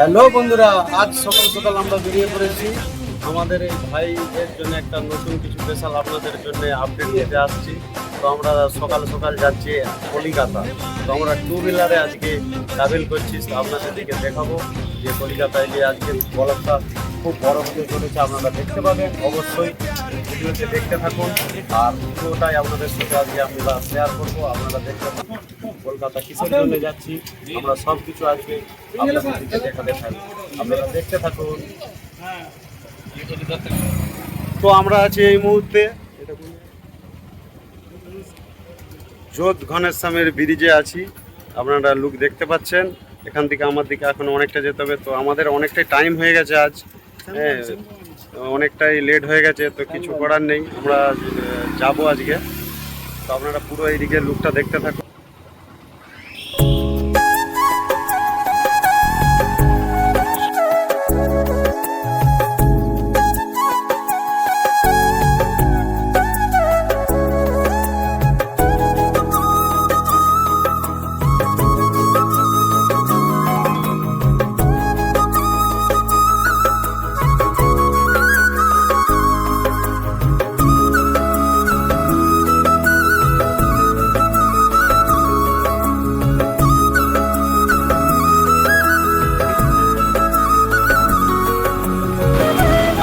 Hello বন্ধুরা, আজ সকাল সকাল আমরা বেরিয়ে পড়েছি। আমাদের এই ভাইদের জন্য একটা নতুন কিছু স্পেশাল আপনাদের জন্য আপডেট দিতে আসছি। তো আমরা সকাল সকাল যাচ্ছি কলিকাতা। তো আমরা টু হুইলারে আজকে ট্রাভেল করছি, তো আপনাদের দিকে দেখাবো যে কলিকাতায় যে আজকে বলকটা খুব বড় হতে চলেছে, আপনারা দেখতে পাবেন। অবশ্যই ভিডিওতে দেখতে থাকুন। আর পুরোটাই আপনাদের সাথে আজকে আমরা শেয়ার করব, আপনারা দেখতে থাকুন। কলকাতা কিসের জন্য যাচ্ছি, আমরা সব কিছু থাকব আপনারা দেখতে থাকুন। তো আমরা আছি এই মুহূর্তে যোধ ঘনেশ্যামের ব্রিজে আছি। আপনারা লুক দেখতে পাচ্ছেন। এখান থেকে আমার দিকে এখন অনেকটা যেতে হবে। তো আমাদের অনেকটাই টাইম হয়ে গেছে আজ। হ্যাঁ অনেকটাই লেট হয়ে গেছে, তো কিছু করার নেই। আমরা যাব আজকে। তো আপনারা পুরো এইদিকে লুকটা দেখতে থাকুন।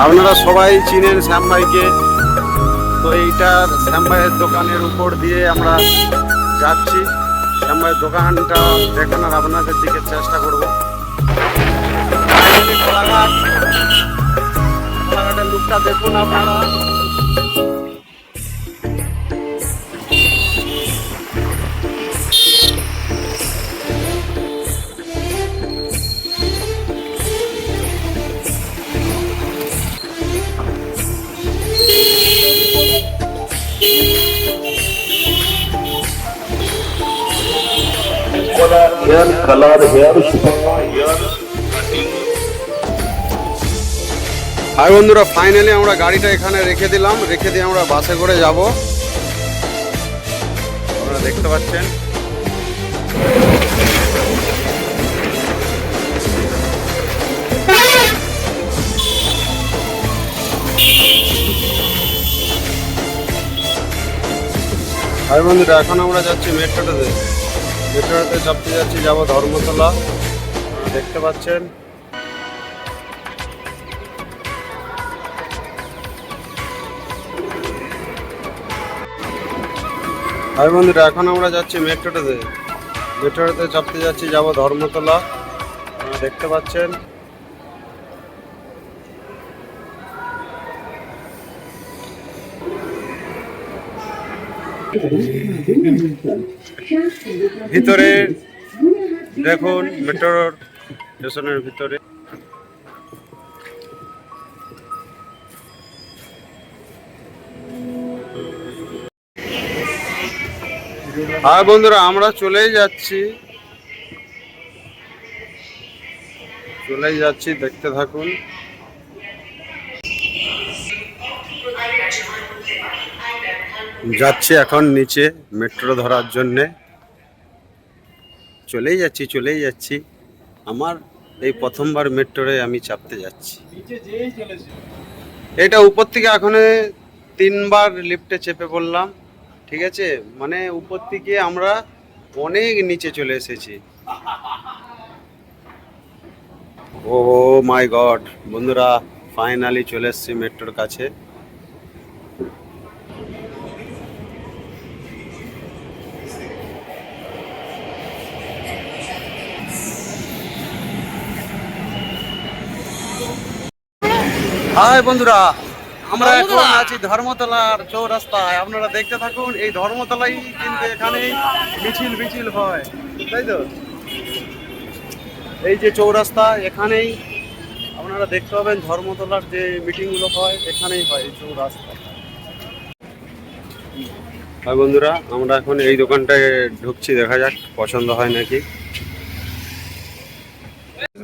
আপনারা সবাই চিনেন শ্যাম ভাইকে। তো এইটা শ্যাম ভাইয়ের দোকানের উপর দিয়ে আমরা যাচ্ছি। শ্যাম ভাইয়ের দোকানটা দেখানোর আপনাদের দিকে চেষ্টা করব। কোলাঘাট। কোলাঘাটের লুকটা দেখুন আপনারা। Hair color, hair হাই বন্ধুরা ফাইনালি আমরা গাড়িটা এখানে রেখে দিলাম। রেখে দিয়ে আমরা বাসে করে যাব। আপনারা দেখতে পাচ্ছেন। হাই বন্ধুরা এখন আমরা যাচ্ছি মেট্রোটাতে মেট্রোটাতে চাপতে যাচ্ছি, যাব ধর্মতলা। দেখতে পাচ্ছেন। হাই বন্ধুরা, এখন আমরা যাচ্ছি মেট্রোটাতে মেট্রোটাতে চাপতে যাচ্ছি, যাব ধর্মতলা। দেখতে পাচ্ছেন। ভিতরে দেখুন মেট্রোর স্টেশনের ভিতরে। হ্যাঁ বন্ধুরা আমরা চলেই যাচ্ছি। চলেই যাচ্ছি দেখতে থাকুন। যাচ্ছি এখন নিচে মেট্রো ধরার জন্যে। চলেই যাচ্ছি চলেই যাচ্ছি। আমার এই প্রথমবার মেট্রোরে আমি চাপতে যাচ্ছি। এটা উপর থেকে এখন তিনবার লিফটে চেপে পড়লাম, ঠিক আছে? মানে উপর থেকে আমরা অনেক নিচে চলে এসেছি। ও মাই গড, বন্ধুরা ফাইনালি চলে এসেছি মেট্রোর কাছে। হাই বন্ধুরা আমরা এখন আছি ধর্মতলার চৌরাস্তায়। আপনারা দেখতে থাকুন এই ধর্মতলাই কিন্তু এখানেই মিছিল মিছিল হয়। তাই তো? এই যে চৌরাস্তা এখানেই আপনারা দেখতে পাবেন ধর্মতলার যে মিটিংগুলো হয় এখানেই হয় এই চৌরাস্তা। হাই বন্ধুরা আমরা এখন এই দোকানটায় ঢুকছি দেখা যাক পছন্দ হয় নাকি।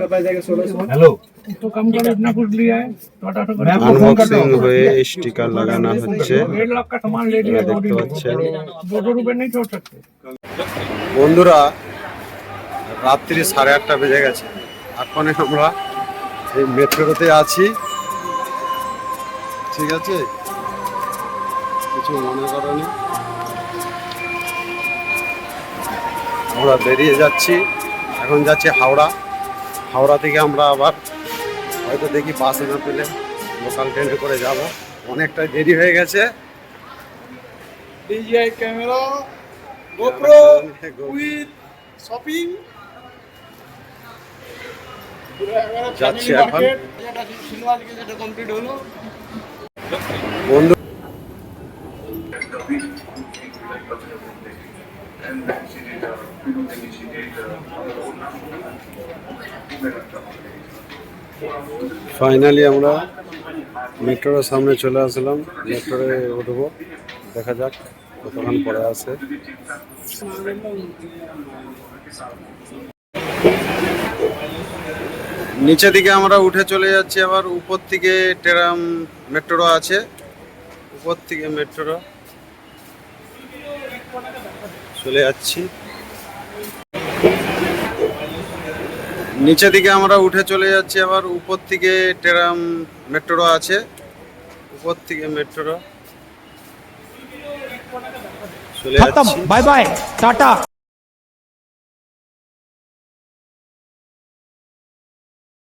हेलो तो कम करो इतना कुछ लिया है टाटा तो मैं आपको फोन करता আনবক্সিং हूँ হয়ে স্টিকার লাগানো হচ্ছে डेढ़ लाख का सामान ले लिया दो দেখতে दिन পাচ্ছেন दो सौ रुपए नहीं छोड़ सकते বন্ধুরা রাত্রি সাড়ে আটটা বেজে গেছে এখন আমরা এই মেট্রোতে আছি ঠিক আছে কিছু মনে করনি আমরা বেরিয়ে যাচ্ছি এখন যাচ্ছি হাওড়া হাওড়া থেকে আমরা আবার হয়তো দেখি বাসে না পেলে লোকাল ট্রেনে করে যাব। অনেকটা দেরি হয়ে গেছে। DJI ক্যামেরা শপিং যাচ্ছি এখন। বন্ধু ফাইনালি আমরা মেট্রোর সামনে চলে আসলাম। মেট্রোরে উঠবো। দেখা যাক কতক্ষণ পরে আসে নিচে দিকে আমরা উঠে চলে যাচ্ছি। আবার উপর থেকে ট্রাম মেট্রো আছে। উপর থেকে মেট্রো চলে যাচ্ছি। নিচে দিকে আমরা উঠে চলে যাচ্ছি আবার উপর থেকে টেরাম মেট্রো আছে। উপর থেকে মেট্রো চলে যাচ্ছি। Bye bye tata.